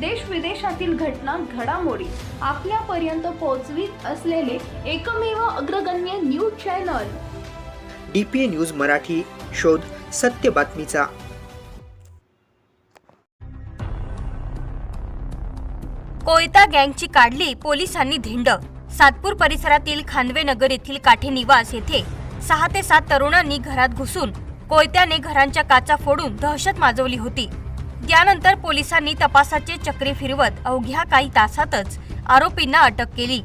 देश विदेशातील घटना घडामोडी आपल्यापर्यंत पोहोचवीत असलेले एकमेव अग्रगण्य news channel. D P A news Marathi शोध सत्य बातमीचा. कोयता गँगची काढली पोलिसांनी धिंड. सातपूर परिसरातील खानवे नगर येथील काठे निवास येथे सहा ते सात तरुणांनी घरात घुसून कोयत्याने घरांच्या काचा फोडून दहशत माजवली होती. त्यानंतर पोलिसांनी तपासाचे चक्रे फिरवत अवघ्या काही तासातच आरोपींना अटक केली.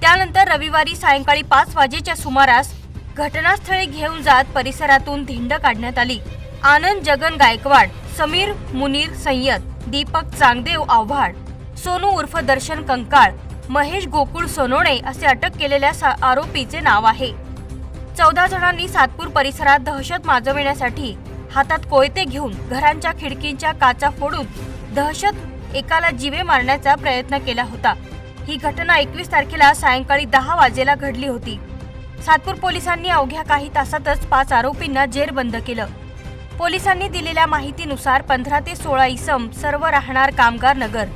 त्यानंतर रविवारी सायंकाळी पाच वाजेच्या सुमारास घटनास्थळी घेऊन जात परिसरातून धिंड काढण्यात आली. आनंद जगन गायकवाड समीर मुनीर सय्यद दीपक चांगदेव आव्हाड सोनू उर्फ दर्शन कंकाळ महेश गोकुळ सोनोणे असे अटक केलेल्या सा- आरोपीचे नाव आहे. चौदा जणांनी सातपूर परिसरात दहशत माजविण्यासाठी हातात कोयते घेऊन घरांच्या खिडकींच्या काचा फोडून दहशत एकाला जीवे मारण्याचा प्रयत्न केला होता. ही घटना एकवीस तारखेला सायंकाळी दहा वाजेला घडली होती. सातपूर पोलिसांनी अवघ्या काही तासातच पाच आरोपींना जेरबंद केलं. पोलिसांनी दिलेल्या माहितीनुसार पंधरा ते सोळा इसम सर्व राहणार कामगार नगर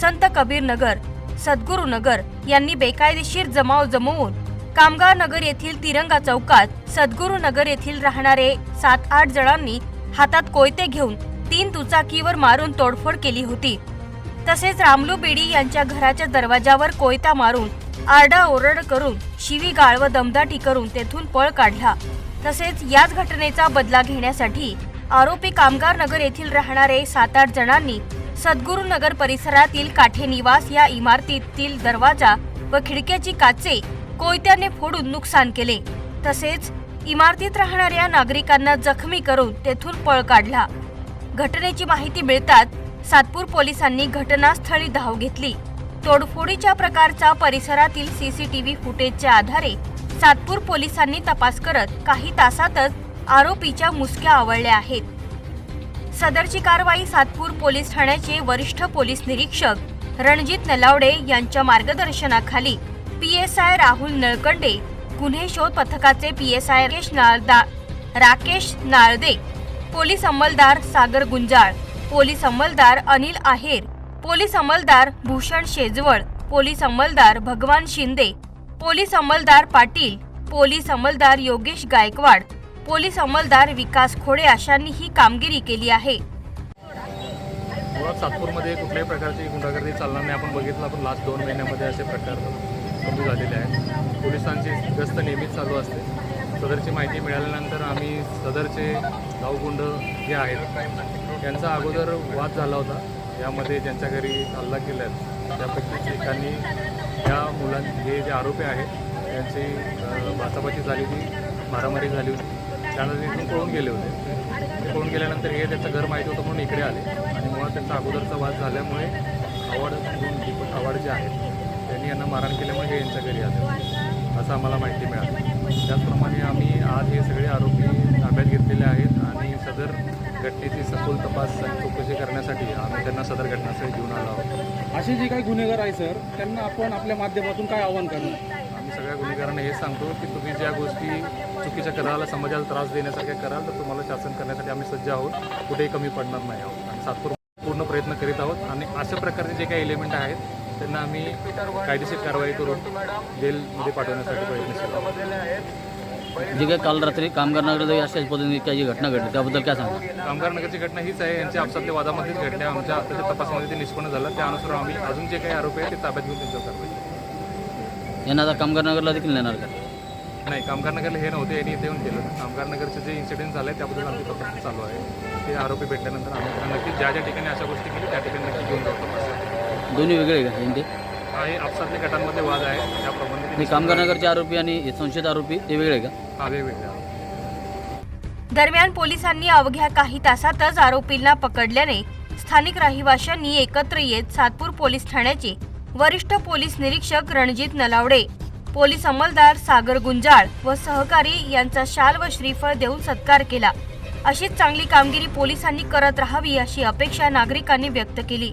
संत कबीर नगर सद्गुरू नगर यांनी बेकायदेशीर जमाव जमवून कामगार नगर येथील तिरंगा चौकात सद्गुरू नगर येथील राहणारे सात आठ जणांनी हातात कोयते घेऊन तीन दुचाकीवर मारून तोडफोड केली होती. तसेच रामलू बेडी यांच्या घराच्या दरवाजावर कोयता मारून आरडाओरड करून शिवीगाळ व दमदाटी करून तेथून पळ काढला. तसेच याच घटनेचा बदला घेण्यासाठी आरोपी कामगार नगर येथील राहणारे सात आठ जणांनी सद्गुरू नगर परिसरातील काठे निवास या इमारतीतील दरवाजा व खिडक्याची काचे कोयत्याने फोडून नुकसान केले. तसेच इमारतीत राहणाऱ्या नागरिकांना जखमी करून तेथून पळ काढला. घटनेची माहिती मिळताच सातपूर पोलिसांनी घटनास्थळी धाव घेतली. तोडफोडीच्या प्रकारचा परिसरातील सीसीटीव्ही फुटेजच्या आधारे सातपूर पोलिसांनी तपास करत काही तासातच आरोपीच्या मुसक्या आवळल्या आहेत. सदरची कारवाई सातपूर पोलीस ठाण्याचे वरिष्ठ पोलीस निरीक्षक रणजित नलावडे यांच्या मार्गदर्शनाखाली P S I Rahul Nalkande गुन्हे शोध पथकाचे P S I Rakesh Narda Rakesh Nalde police अंमलदार Sagar Gunjal police अंमलदार अनिल आहेर पोलीस अंमलदार भूषण शेजवळ पोलीस अंमलदार भगवान शिंदे पोलीस अंमलदार पाटील पोलीस अंमलदार योगेश गायकवाड पोलीस अंमलदार विकास खोडे अशांनी ही कामगिरी केली आहे. मुळात सातपूरमध्ये कुठल्याही प्रकारची गुंडागर्दी चालणार नाही. आपण बघितलं आपण लास्ट दोन महिन्यामध्ये असे प्रकार कमी झालेले आहेत. पोलिसांची गस्त नेहमीच चालू असते. सदरची माहिती मिळाल्यानंतर आम्ही सदरचे गावगुंड जे आहेत त्यांचा अगोदर वाद झाला होता. यामध्ये ज्यांच्या घरी हल्ला केला आहे त्यापैकी एकांनी त्या मुलां हे जे आरोपी आहेत त्यांची अ, बाचाबाची झाली होती मारामारी झाली होती. त्यानंतर इथून पळून गेले होते. पळून गेल्यानंतर हे त्यांचं घर माहिती होतं म्हणून इकडे आले. आणि मुळात त्यांचा अगोदरचा वाद झाल्यामुळे आवड म्हणून आवाड जे आहे यांना मारहाण केल्यामुळे हे यांच्या घरी आले. असं आम्हाला माहिती मिळाली. त्याचप्रमाणे आम्ही आज हे सगळे आरोपी ताब्यात घेतलेले आहेत आणि सदर घटनेची सखोल तपास आणि चौकशी करण्यासाठी आम्ही त्यांना सदर घटनास्थळी घेऊन आलो आहोत. असे जे काही गुन्हेगार आहे सर त्यांना आपण आपल्या माध्यमातून काय आव्हान करणार? आम्ही सगळ्या गुन्हेगारांना हे सांगतो की तुम्ही ज्या गोष्टी चुकीच्या करायला समाजाला त्रास देण्यासारख्या कराल तर तुम्हाला शासन करण्यासाठी आम्ही सज्ज आहोत. कुठेही कमी पडणार नाही आहोत. आणि सातपूर पूर्ण प्रयत्न करीत आहोत. आणि अशा प्रकारचे जे काही एलिमेंट आहेत त्यांना आम्ही कायदेशीर कारवाई करून जेलमध्ये पाठवण्यासाठी प्रयत्नशील आहोत जे काही काल रात्री कामगार नगर अशाच पद्धतीने काही जी घटना घडली त्याबद्दल काय सांगा कामगार नगरची घटना हीच आहे. यांच्या आपसातल्या वादामध्येच घडल्या आमच्या आताच्या तपासामध्ये ते निष्पन्न झालं. त्यानुसार आम्ही अजून जे काही आरोपी आहेत ते ताब्यात घेऊन त्यांच्यावर कारवाई यांना आता कामगार नगरला देखील नेणार का? नाही कामगार नगरला हे नव्हते. यांनी इथे येऊन केलं. कामगार नगरचे जे इन्सिडेंट झाले त्याबद्दल आमची तपास चालू आहे. ते आरोपी भेटल्यानंतर आम्ही त्यांना नक्की ज्या ज्या ठिकाणी अशा गोष्टी केली त्या ठिकाणी नक्की घेऊन जाऊ तपास दोन्ही वेगळे का यांचे हा हे आपसातल्या गटांमध्ये वाद आहे त्याप्रमाणे आणि ते कामगार नगरचे आरोपी आणि हे संशयित आरोपी ते वेगळे का? हा दरम्यान पोलिसांनी अवघ्या काही तासातच आरोपींना पकडल्याने स्थानिक रहिवाशांनी एकत्र येत सातपूर पोलीस ठाण्याचे वरिष्ठ पोलीस निरीक्षक रणजित नलावडे पोलीस अंमलदार सागर गुंजाळ व सहकारी यांचा शाल व श्रीफळ देऊन सत्कार केला. अशीच चांगली कामगिरी पोलिसांनी करत राहावी अशी अपेक्षा नागरिकांनी व्यक्त केली.